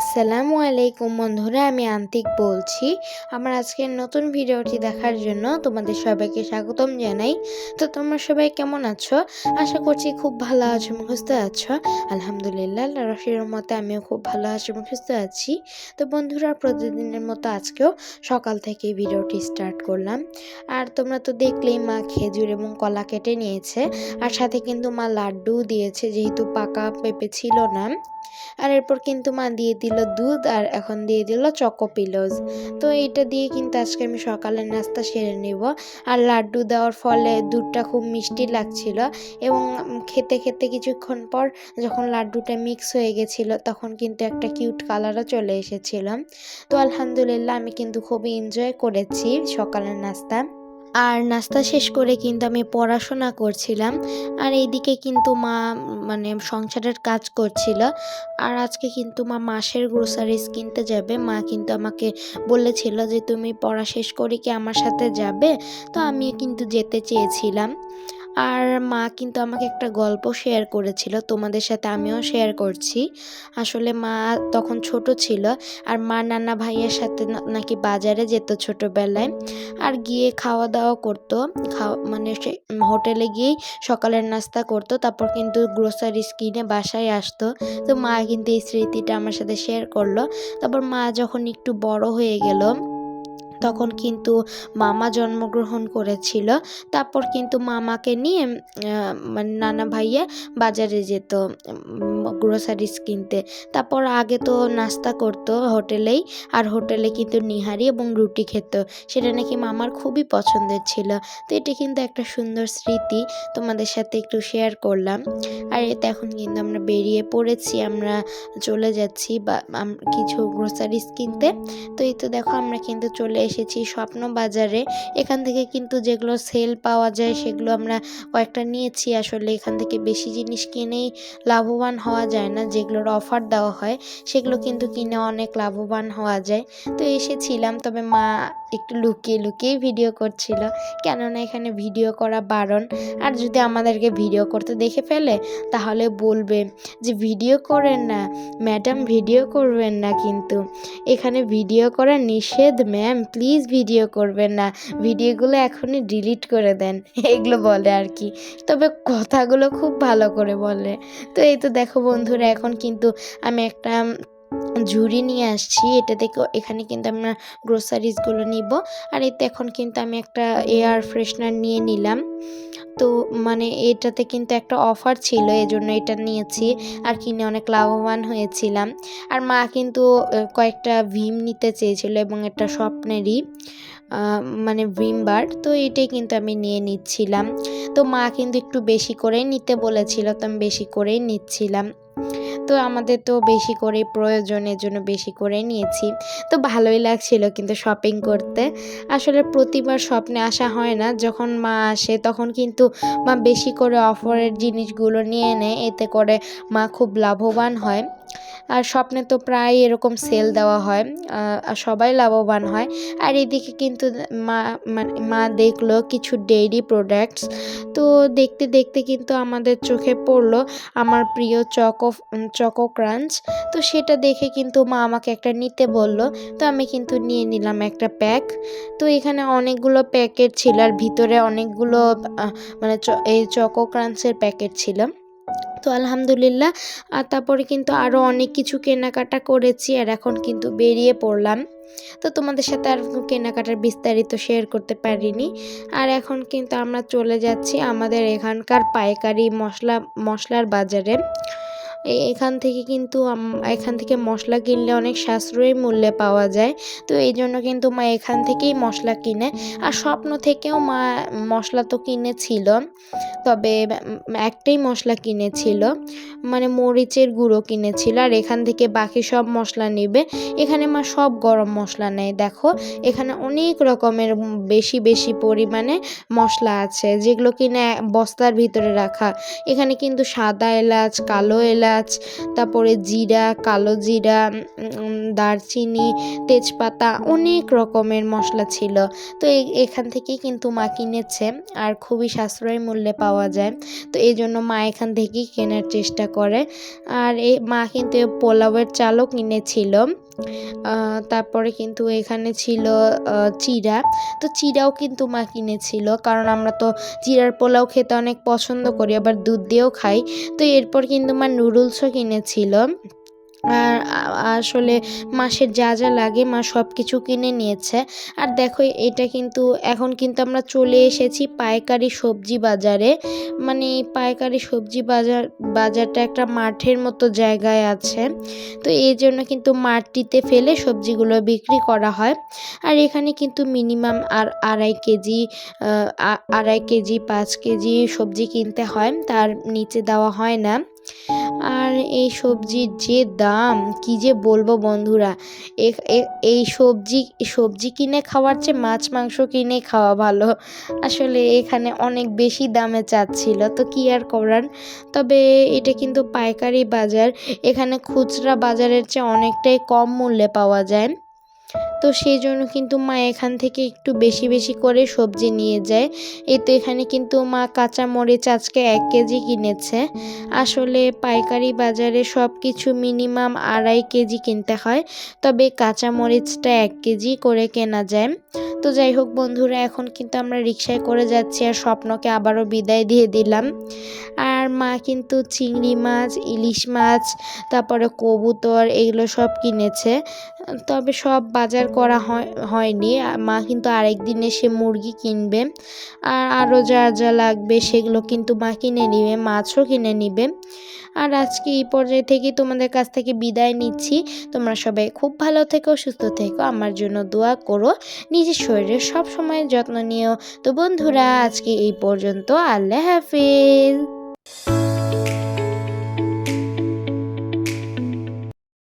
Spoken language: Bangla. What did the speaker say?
আসসালামু আলাইকুম বন্ধুরা, আমি আন্তিক বলছি। আমার আজকের নতুন ভিডিওটি দেখার জন্য তোমাদের সবাইকে স্বাগতম জানাই। তো তোমরা সবাই কেমন আছো? আশা করছি খুব ভালো আছো সুস্থ আছো। আলহামদুলিল্লাহ রশির মতে আমিও খুব ভালো আছি সুস্থ আছি। তো বন্ধুরা, প্রতিদিনের মতো আজকেও সকাল থেকে ভিডিওটি স্টার্ট করলাম। আর তোমরা তো দেখলেই মা খেজুর এবং কলা কেটে নিয়েছে। আর সাথে কিন্তু মা লাড্ডু দিয়েছে, যেহেতু পাকা পেঁপে ছিল না। আর এরপর কিন্তু মা দিয়ে দিল দুধ আর এখন দিয়ে দিল চকো পিলোজ। তো এটা দিয়ে কিন্তু আজকে আমি সকালের নাস্তা সেরে নেব। আর লাড্ডু দেওয়ার ফলে দুধটা খুব মিষ্টি লাগছিল এবং খেতে খেতে কিছুক্ষণ পর যখন লাড্ডুটা মিক্স হয়ে গেছিল তখন কিন্তু একটা কিউট কালারও চলে এসেছিল। তো আলহামদুলিল্লাহ আমি কিন্তু খুবই এনজয় করেছি সকালের নাস্তা। আর নাস্তা শেষ করে কিন্তু আমি পড়াশোনা করছিলাম। আর এইদিকে কিন্তু মা মানে সংসারের কাজ করছিল। আর আজকে কিন্তু মা মাসের গ্রোসারিজ কিনতে যাবে। মা কিন্তু আমাকে বলেছিল যে, তুমি পড়া শেষ করে কি আমার সাথে যাবে? তো আমি কিন্তু যেতে চেয়েছিলাম। আর মা কিন্তু আমাকে একটা গল্প শেয়ার করেছিল, তোমাদের সাথে আমিও শেয়ার করছি। আসলে মা তখন ছোট ছিল আর মা নানা ভাইয়ের সাথে নাকি বাজারে যেত ছোটোবেলায়। আর গিয়ে খাওয়া দাওয়া করতো খাওয়া মানে সে, হোটেলে গিয়েই সকালের নাস্তা করতো, তারপর কিন্তু গ্রোসারিস কিনে বাসায় আসতো। তো মা কিন্তু এই স্মৃতিটা আমার সাথে শেয়ার করল। তারপর মা যখন একটু বড় হয়ে গেল তখন কিন্তু মামা জন্মগ্রহণ করেছিল। তারপর কিন্তু মামাকে নিয়ে মানে নানা ভাইয়া বাজারে যেত গ্রোসারিস কিনতে। তারপর আগে তো নাস্তা করতো হোটেলেই, আর হোটেলে কিন্তু নিহারি এবং রুটি খেত। সেটা নাকি মামার খুবই পছন্দের ছিল। তো এটা কিন্তু একটা সুন্দর স্মৃতি, তোমাদের সাথে একটু শেয়ার করলাম। আর এতে এখন কিন্তু আমরা বেরিয়ে পড়েছি, আমরা চলে যাচ্ছি বা কিছু গ্রোসারিস কিনতে। তো এই তো দেখো, আমরা কিন্তু চলে এসেছি স্বপ্ন বাজারে। এখান থেকে কিন্তু যেগুলো সেল পাওয়া যায় সেগুলো আমরা কয়েকটা নিয়েছি। আসলে এখান থেকে বেশি জিনিস কিনেই লাভবান হওয়া যায় না। যেগুলোর অফার দেওয়া হয় সেগুলো কিন্তু কিনে অনেক লাভবান হওয়া যায়। তো এসেছিলাম, তবে মা একটু লুকিয়ে লুকিয়েই ভিডিও করছিল। কেননা এখানে ভিডিও করা বারণ। আর যদি আমাদেরকে ভিডিও করতে দেখে ফেলে, তাহলে বলবে যে ভিডিও করেন না। ম্যাডাম ভিডিও করবেন না কিন্তু। এখানে ভিডিও করা নিষেধ ম্যাম প্লিজ ভিডিও করবেন না। ভিডিওগুলো এখনই ডিলিট করে দেন। এগুলো বলে আর কি। তবে কথাগুলো খুব ভালো করে বলে। তো এই তো দেখো বন্ধুরা, এখন কিন্তু আমি একটা ঝুড়ি নিয়ে আসছি। এটা থেকে এখানে কিন্তু আমরা গ্রোসারিজগুলো নিব। আর এতে এখন কিন্তু আমি একটা এয়ার ফ্রেশনার নিয়ে নিলাম। তো মানে এটাতে কিন্তু একটা অফার ছিল, এজন্য এটা নিয়েছি। আর কিনে অনেক লাভবান হয়েছিলাম। আর মা কিন্তু কয়েকটা ভিম নিতে চেয়েছিল এবং এটা স্বপ্নেরই মানে ভিম বার। তো এটাই কিন্তু আমি নিয়ে নিচ্ছিলাম। তো মা কিন্তু একটু বেশি করেই নিতে বলেছিল, তো আমি বেশি করেই নিচ্ছিলাম। তো আমাদের তো বেশি করে প্রয়োজনের জন্য বেশি করে নিয়েছি। তো ভালোই লাগছিল কিন্তু শপিং করতে। আসলে প্রতিবার স্বপ্নে আসা হয় না। যখন মা আসে তখন কিন্তু মা বেশি করে অফারের জিনিসগুলো নিয়ে নেয়। এতে করে মা খুব লাভবান হয়। আর স্বপ্নে তো প্রায় এরকম সেল দেওয়া হয়। আর সবাই লাভবান হয়। আর এদিকে কিন্তু মা মানে মা দেখল কিছু ডেইরি প্রোডাক্টস তো দেখতে দেখতে কিন্তু আমাদের চোখে পড়ল। আমার প্রিয় চকো চকো ক্রাঞ্চ। তো সেটা দেখে কিন্তু মা আমাকে একটা নিতে বলল। তো আমি কিন্তু নিয়ে নিলাম একটা প্যাক। তো এখানে অনেকগুলো প্যাকেট ছিল আর ভিতরে অনেকগুলো মানে এই চকো ক্রাঞ্চের প্যাকেট ছিল। তো আলহামদুলিল্লাহ, আর তারপরে কিন্তু আরও অনেক কিছু কেনাকাটা করেছি আর এখন কিন্তু বেরিয়ে পড়লাম। তো তোমাদের সাথে আর কেনাকাটার বিস্তারিত শেয়ার করতে পারিনি। আর এখন কিন্তু আমরা চলে যাচ্ছি আমাদের এখানকার পাইকারি মশলা, মশলার বাজারে। এখান থেকে কিন্তু এখান থেকে মশলা কিনলে অনেক সাশ্রয়ী মূল্যে পাওয়া যায়। তো এই জন্য কিন্তু মা এখান থেকেই মশলা কিনে। আর স্বপ্ন থেকেও মা মশলা তো কিনেছিল। তবে একটাই মশলা কিনেছিল। মানে মরিচের গুঁড়ো কিনেছিল। আর এখান থেকে বাকি সব মশলা নেবে। এখানে মা সব গরম মশলা নেয়। দেখো, এখানে অনেক রকমের বেশি বেশি পরিমাণে মশলা আছে। যেগুলো কিনে বস্তার ভিতরে রাখা। এখানে কিন্তু সাদা এলাচ, কালো এলাচ পেঁয়াজ, তারপরে জিরা, কালো জিরা দারচিনি, তেজপাতা অনেক রকমের মশলা ছিল। তো এখান থেকেই কিন্তু মা কিনেছে আর খুবই সাশ্রয়ী মূল্যে পাওয়া যায়। তো এই জন্য মা এখান থেকেই কেনার চেষ্টা করে। আর এই মা কিন্তু পোলাওয়ের চালও কিনেছিল। তারপরে কিন্তু এখানে ছিল চিড়া তো চিড়াও কিন্তু মা কিনেছিল। কারণ আমরা তো চিড়ার পোলাও খেতে অনেক পছন্দ করি, আবার দুধ দিয়েও খাই। তো এরপর কিন্তু মা নুডলসও কিনেছিল। আর আসলে মাসের যা যা লাগে মা সব কিছু কিনে নিয়েছে। আর দেখো, এটা কিন্তু এখন কিন্তু আমরা চলে এসেছি পাইকারি সবজি বাজারে। মানে পাইকারি সবজি বাজার, বাজারটা একটা মাঠের মতো জায়গায় আছে। তো এই জন্য কিন্তু মাঠটিতে ফেলে সবজিগুলো বিক্রি করা হয়। আর এখানে কিন্তু মিনিমাম আর আড়াই কেজি আড়াই কেজি, পাঁচ কেজি সবজি কিনতে হয়। তার নিচে দেওয়া হয় না। আর এই সবজির যে দাম, কি যে বলব বন্ধুরা? এই সবজি সবজি কিনে খাওয়ার চেয়ে মাছ, মাংস কিনে খাওয়া ভালো। আসলে এখানে অনেক বেশি দামে চাচ্ছিল, তো কি আর করার? তবে এটা কিন্তু পাইকারি বাজার। এখানে খুচরা বাজারের চেয়ে অনেকটাই কম মূল্যে পাওয়া যায়। তো সেই জন্য কিন্তু মা এখান থেকে একটু বেশি বেশি করে সবজি নিয়ে যায়। এই তো এখানে কিন্তু মা কাঁচা মরিচ আজকে এক কেজি কিনেছে। আসলে পাইকারি বাজারে সব কিছু মিনিমাম আড়াই কেজি কিনতে হয়। তবে কাঁচা মরিচটা এক কেজি করে কেনা যায়। তো যাই হোক বন্ধুরা, এখন কিন্তু আমরা রিক্সায় করে যাচ্ছি আর স্বপ্নকে আবারও বিদায় দিয়ে দিলাম। আর মা কিন্তু চিংড়ি মাছ, ইলিশ মাছ, তারপরে কবুতর এগুলো সব কিনেছে। তবে সব বাজার করা হয়, হয়নি। মা কিন্তু আরেক দিন এসে মুরগি কিনবে। আর আরও যা যা লাগবে সেগুলো কিন্তু মা কিনে নিবে, মাছও কিনে নিবে। আর আজকে এই পর্যায়ে থেকে তোমাদের কাছ থেকে বিদায় নিচ্ছি। তোমরা সবাই খুব ভালো থেকো, সুস্থ থেকো। আমার জন্য দোয়া করো। নিজের শরীরের সব সময় যত্ন নিও। তো বন্ধুরা, আজকে এই পর্যন্ত। আল্লাহ হাফিজ। You